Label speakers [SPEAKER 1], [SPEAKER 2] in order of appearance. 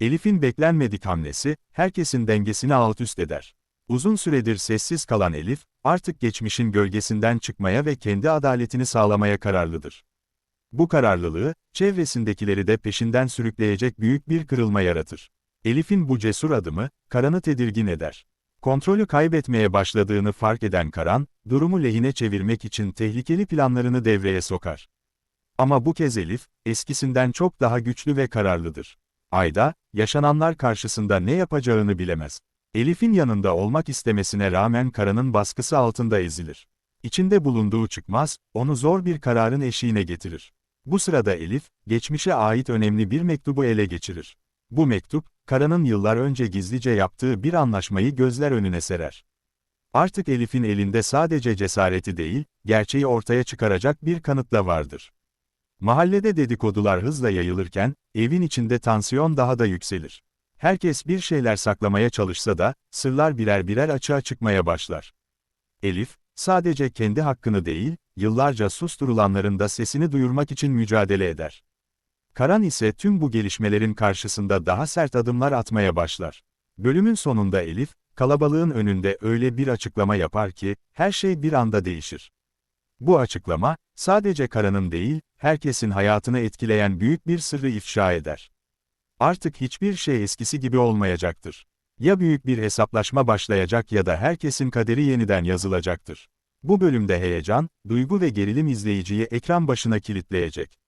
[SPEAKER 1] Elif'in beklenmedik hamlesi, herkesin dengesini alt üst eder. Uzun süredir sessiz kalan Elif, artık geçmişin gölgesinden çıkmaya ve kendi adaletini sağlamaya kararlıdır. Bu kararlılığı, çevresindekileri de peşinden sürükleyecek büyük bir kırılma yaratır. Elif'in bu cesur adımı, Karan'ı tedirgin eder. Kontrolü kaybetmeye başladığını fark eden Karan, durumu lehine çevirmek için tehlikeli planlarını devreye sokar. Ama bu kez Elif, eskisinden çok daha güçlü ve kararlıdır. Ayda, yaşananlar karşısında ne yapacağını bilemez. Elif'in yanında olmak istemesine rağmen Karan'ın baskısı altında ezilir. İçinde bulunduğu çıkmaz, onu zor bir kararın eşiğine getirir. Bu sırada Elif, geçmişe ait önemli bir mektubu ele geçirir. Bu mektup, Karan'ın yıllar önce gizlice yaptığı bir anlaşmayı gözler önüne serer. Artık Elif'in elinde sadece cesareti değil, gerçeği ortaya çıkaracak bir kanıt da vardır. Mahallede dedikodular hızla yayılırken, evin içinde tansiyon daha da yükselir. Herkes bir şeyler saklamaya çalışsa da, sırlar birer birer açığa çıkmaya başlar. Elif, sadece kendi hakkını değil, yıllarca susturulanların da sesini duyurmak için mücadele eder. Karan ise tüm bu gelişmelerin karşısında daha sert adımlar atmaya başlar. Bölümün sonunda Elif, kalabalığın önünde öyle bir açıklama yapar ki, her şey bir anda değişir. Bu açıklama, sadece Karan'ın değil, herkesin hayatını etkileyen büyük bir sırrı ifşa eder. Artık hiçbir şey eskisi gibi olmayacaktır. Ya büyük bir hesaplaşma başlayacak ya da herkesin kaderi yeniden yazılacaktır. Bu bölümde heyecan, duygu ve gerilim izleyiciyi ekran başına kilitleyecek.